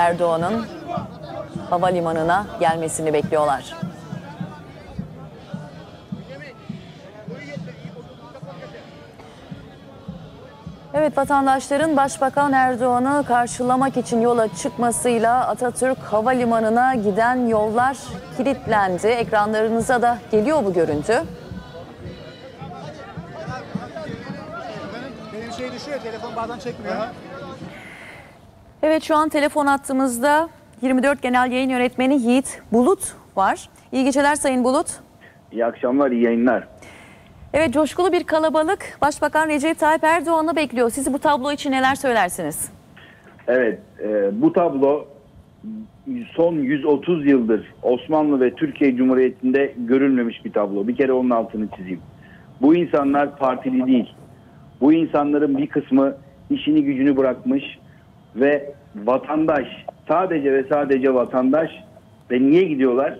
Erdoğan'ın havalimanına gelmesini bekliyorlar. Evet vatandaşların Başbakan Erdoğan'ı karşılamak için yola çıkmasıyla Atatürk Havalimanı'na giden yollar kilitlendi. Ekranlarınıza da geliyor bu görüntü. Benim şey düşüyor, telefon bazen çekmiyor. Evet şu an telefon attığımızda 24 Genel Yayın Yönetmeni Yiğit Bulut var. İyi geceler Sayın Bulut. İyi akşamlar, iyi yayınlar. Evet coşkulu bir kalabalık Başbakan Recep Tayyip Erdoğan'ı bekliyor. Siz bu tablo için neler söylersiniz? Evet, e, bu tablo son 130 yıldır Osmanlı ve Türkiye Cumhuriyeti'nde görülmemiş bir tablo. Bir kere onun altını çizeyim. Bu insanlar partili değil. Bu insanların bir kısmı işini gücünü bırakmış ve vatandaş, sadece ve sadece vatandaş ve niye gidiyorlar?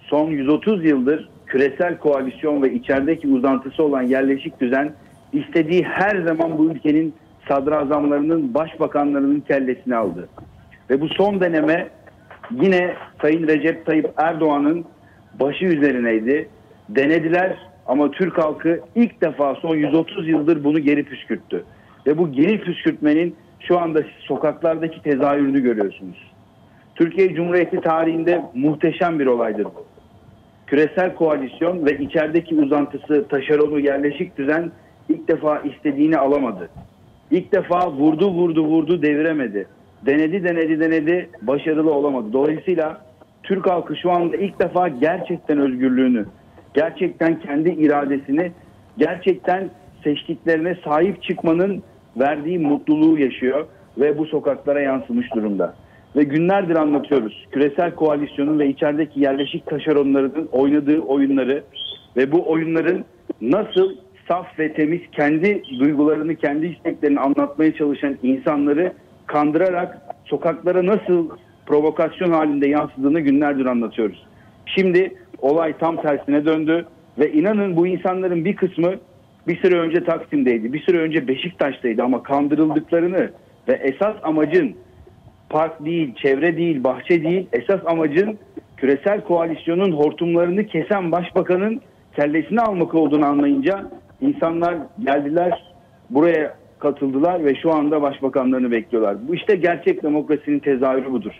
Son 130 yıldır küresel koalisyon ve içerideki uzantısı olan yerleşik düzen istediği her zaman bu ülkenin sadrazamlarının, başbakanlarının kellesini aldı. Ve bu son deneme yine Sayın Recep Tayyip Erdoğan'ın başı üzerineydi. Denediler ama Türk halkı ilk defa son 130 yıldır bunu geri püskürttü. Ve bu geri püskürtmenin şu anda sokaklardaki tezahürünü görüyorsunuz. Türkiye Cumhuriyeti tarihinde muhteşem bir olaydır bu küresel koalisyon ve içerideki uzantısı taşeronu yerleşik düzen ilk defa istediğini alamadı. İlk defa vurdu vurdu vurdu deviremedi. Denedi denedi denedi başarılı olamadı. Dolayısıyla Türk halkı şu anda ilk defa gerçekten özgürlüğünü, gerçekten kendi iradesini, gerçekten seçtiklerine sahip çıkmanın verdiği mutluluğu yaşıyor ve bu sokaklara yansımış durumda ve günlerdir anlatıyoruz. Küresel koalisyonun ve içerideki yerleşik taşeronlarının oynadığı oyunları ve bu oyunların nasıl saf ve temiz kendi duygularını, kendi isteklerini anlatmaya çalışan insanları kandırarak sokaklara nasıl provokasyon halinde yansıdığını günlerdir anlatıyoruz. Şimdi olay tam tersine döndü ve inanın bu insanların bir kısmı bir süre önce Taksim'deydi, bir süre önce Beşiktaş'taydı ama kandırıldıklarını ve esas amacın park değil, çevre değil, bahçe değil. Esas amacın küresel koalisyonun hortumlarını kesen başbakanın kellesini almak olduğunu anlayınca insanlar geldiler buraya katıldılar ve şu anda başbakanlarını bekliyorlar. Bu işte gerçek demokrasinin tezahürü budur.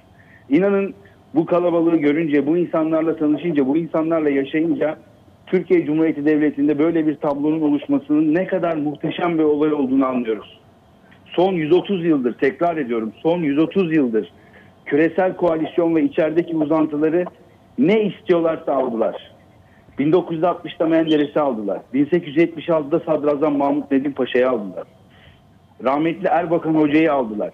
İnanın bu kalabalığı görünce, bu insanlarla tanışınca, bu insanlarla yaşayınca Türkiye Cumhuriyeti Devleti'nde böyle bir tablonun oluşmasının ne kadar muhteşem bir olay olduğunu anlıyoruz son 130 yıldır tekrar ediyorum son 130 yıldır küresel koalisyon ve içerideki uzantıları ne istiyorlarsa aldılar. 1960'da Menderes'i aldılar. 1876'da Sadrazam Mahmut Nedim Paşa'yı aldılar. Rahmetli Erbakan Hoca'yı aldılar.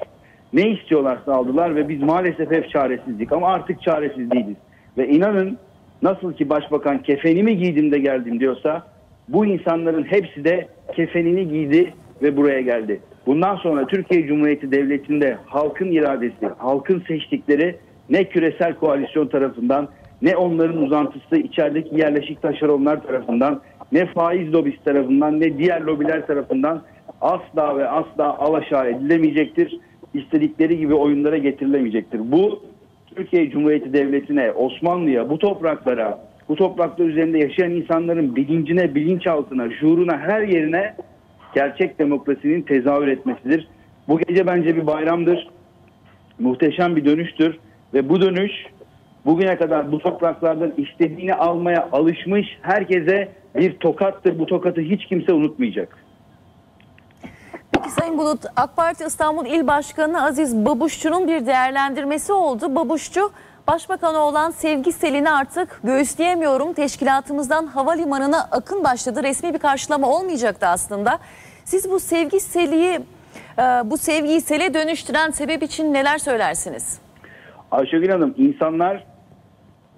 Ne istiyorlarsa aldılar ve biz maalesef hep çaresizdik ama artık çaresiz değiliz. Ve inanın nasıl ki başbakan kefenimi giydim de geldim diyorsa bu insanların hepsi de kefenini giydi ve buraya geldi. Bundan sonra Türkiye Cumhuriyeti Devleti'nde halkın iradesi, halkın seçtikleri ne küresel koalisyon tarafından ne onların uzantısı içerideki yerleşik taşeronlar tarafından ne faiz lobisi tarafından ne diğer lobiler tarafından asla ve asla alaşağı edilemeyecektir. İstedikleri gibi oyunlara getirilemeyecektir. Bu Türkiye Cumhuriyeti Devleti'ne, Osmanlı'ya, bu topraklara, bu topraklar üzerinde yaşayan insanların bilincine, bilinçaltına, şuuruna, her yerine gerçek demokrasinin tezahür etmesidir. Bu gece bence bir bayramdır. Muhteşem bir dönüştür ve bu dönüş bugüne kadar bu topraklardan istediğini almaya alışmış herkese bir tokattır. Bu tokatı hiç kimse unutmayacak. Peki Sayın Bulut, AK Parti İstanbul İl Başkanı Aziz Babuşçu'nun bir değerlendirmesi oldu. Babuşçu, Başbakanı olan Sevgi Selin'i artık göğüsleyemiyorum. Teşkilatımızdan havalimanına akın başladı. Resmi bir karşılama olmayacaktı aslında. Siz bu Sevgi Seli'yi, e, bu sevgiyi sele dönüştüren sebep için neler söylersiniz? Ayşegül Hanım, insanlar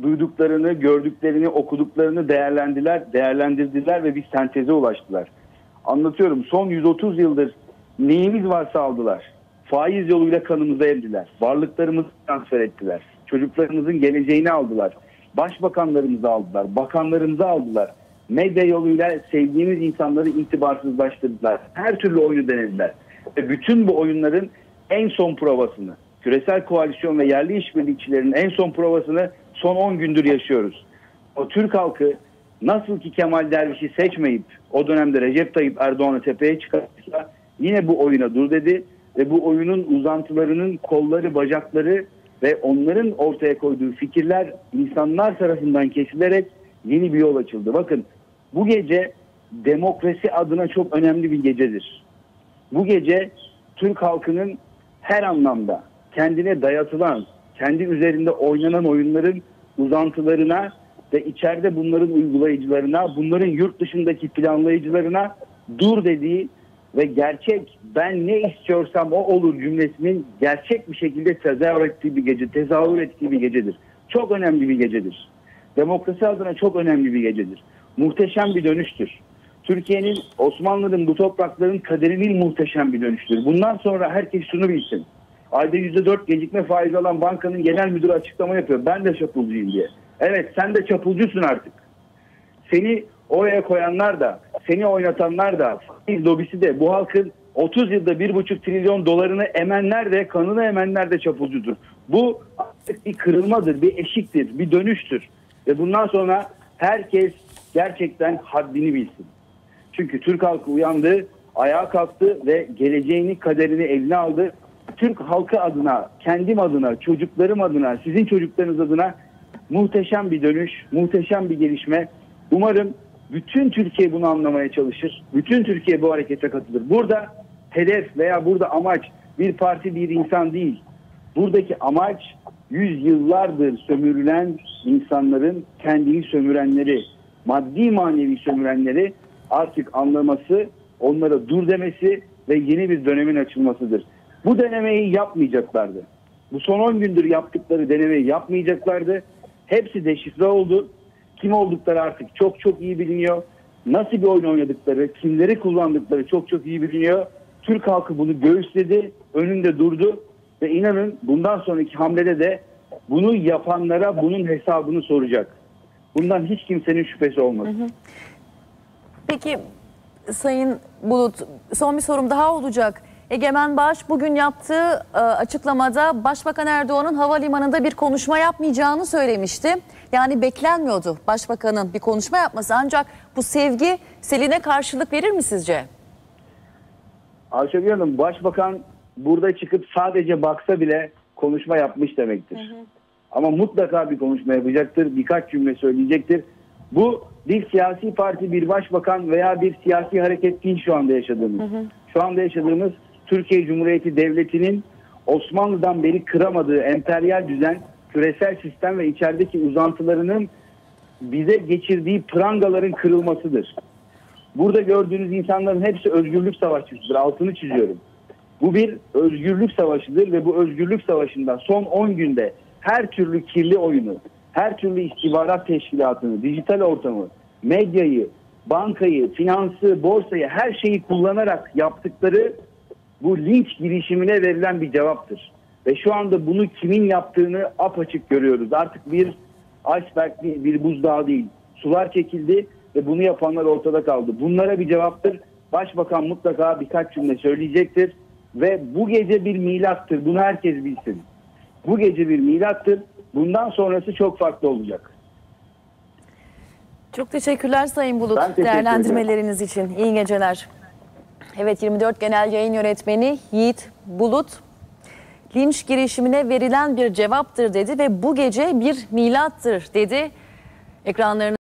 duyduklarını, gördüklerini, okuduklarını değerlendiler, değerlendirdiler ve bir senteze ulaştılar. Anlatıyorum son 130 yıldır neyimiz varsa aldılar. Faiz yoluyla kanımızı emdiler. Varlıklarımızı transfer ettiler. Çocuklarımızın geleceğini aldılar. Başbakanlarımızı aldılar. Bakanlarımızı aldılar. Medya yoluyla sevdiğimiz insanları itibarsızlaştırdılar. Her türlü oyunu denediler. Ve bütün bu oyunların en son provasını, küresel koalisyon ve yerli işbirlikçilerinin en son provasını son 10 gündür yaşıyoruz. O Türk halkı nasıl ki Kemal Derviş'i seçmeyip o dönemde Recep Tayyip Erdoğan'ı tepeye çıkartırsa yine bu oyuna dur dedi ve bu oyunun uzantılarının kolları, bacakları ve onların ortaya koyduğu fikirler insanlar tarafından kesilerek yeni bir yol açıldı. Bakın bu gece demokrasi adına çok önemli bir gecedir. Bu gece Türk halkının her anlamda kendine dayatılan, kendi üzerinde oynanan oyunların uzantılarına ve içeride bunların uygulayıcılarına, bunların yurt dışındaki planlayıcılarına dur dediği ve gerçek ben ne istiyorsam o olur cümlesinin gerçek bir şekilde tezahür ettiği bir gece, tezahür ettiği bir gecedir. Çok önemli bir gecedir. Demokrasi adına çok önemli bir gecedir. Muhteşem bir dönüştür. Türkiye'nin, Osmanlı'nın bu toprakların kaderinin muhteşem bir dönüştür. Bundan sonra herkes şunu bilsin. Ayda %4 gecikme faizi alan bankanın genel müdürü açıklama yapıyor. Ben de çapulcuyum diye. Evet sen de çapulcusun artık. Seni oraya koyanlar da, seni oynatanlar da, faiz lobisi de bu halkın 30 yılda 1,5 trilyon dolarını emenler de, kanını emenler de çapulcudur. Bu artık bir kırılmadır, bir eşiktir, bir dönüştür. Ve bundan sonra herkes gerçekten haddini bilsin. Çünkü Türk halkı uyandı, ayağa kalktı ve geleceğini, kaderini eline aldı. Türk halkı adına, kendim adına, çocuklarım adına, sizin çocuklarınız adına muhteşem bir dönüş, muhteşem bir gelişme. Umarım bütün Türkiye bunu anlamaya çalışır. Bütün Türkiye bu harekete katılır. Burada hedef veya burada amaç bir parti bir insan değil. Buradaki amaç yüzyıllardır sömürülen insanların kendini sömürenleri, maddi manevi sömürenleri artık anlaması, onlara dur demesi ve yeni bir dönemin açılmasıdır. Bu denemeyi yapmayacaklardı. Bu son 10 gündür yaptıkları denemeyi yapmayacaklardı. Hepsi deşifre oldu. Kim oldukları artık çok çok iyi biliniyor. Nasıl bir oyun oynadıkları, kimleri kullandıkları çok çok iyi biliniyor. Türk halkı bunu göğüsledi, önünde durdu ve inanın bundan sonraki hamlede de bunu yapanlara bunun hesabını soracak. Bundan hiç kimsenin şüphesi olmasın. Peki Sayın Bulut son bir sorum daha olacak. Egemen Bağış bugün yaptığı e, açıklamada Başbakan Erdoğan'ın havalimanında bir konuşma yapmayacağını söylemişti. Yani beklenmiyordu Başbakan'ın bir konuşma yapması ancak bu sevgi Selin'e karşılık verir mi sizce? Ayşegül Hanım Başbakan burada çıkıp sadece baksa bile konuşma yapmış demektir. Ama mutlaka bir konuşma yapacaktır. Birkaç cümle söyleyecektir. Bu bir siyasi parti, bir başbakan veya bir siyasi hareket değil şu anda yaşadığımız. Şu anda yaşadığımız Türkiye Cumhuriyeti Devleti'nin Osmanlı'dan beri kıramadığı emperyal düzen, küresel sistem ve içerideki uzantılarının bize geçirdiği prangaların kırılmasıdır. Burada gördüğünüz insanların hepsi özgürlük savaşçısıdır. Altını çiziyorum. Bu bir özgürlük savaşıdır ve bu özgürlük savaşında son 10 günde her türlü kirli oyunu, her türlü istihbarat teşkilatını, dijital ortamı, medyayı, bankayı, finansı, borsayı her şeyi kullanarak yaptıkları bu linç girişimine verilen bir cevaptır. Ve şu anda bunu kimin yaptığını apaçık görüyoruz. Artık bir iceberg değil, bir buzdağı değil. Sular çekildi ve bunu yapanlar ortada kaldı. Bunlara bir cevaptır. Başbakan mutlaka birkaç cümle söyleyecektir. Ve bu gece bir milattır. Bunu herkes bilsin. Bu gece bir milattır. Bundan sonrası çok farklı olacak. Çok teşekkürler Sayın Bulut teşekkür değerlendirmeleriniz için. İyi geceler. Evet 24 Genel Yayın Yönetmeni Yiğit Bulut linç girişimine verilen bir cevaptır dedi ve bu gece bir milattır dedi. Ekranlarını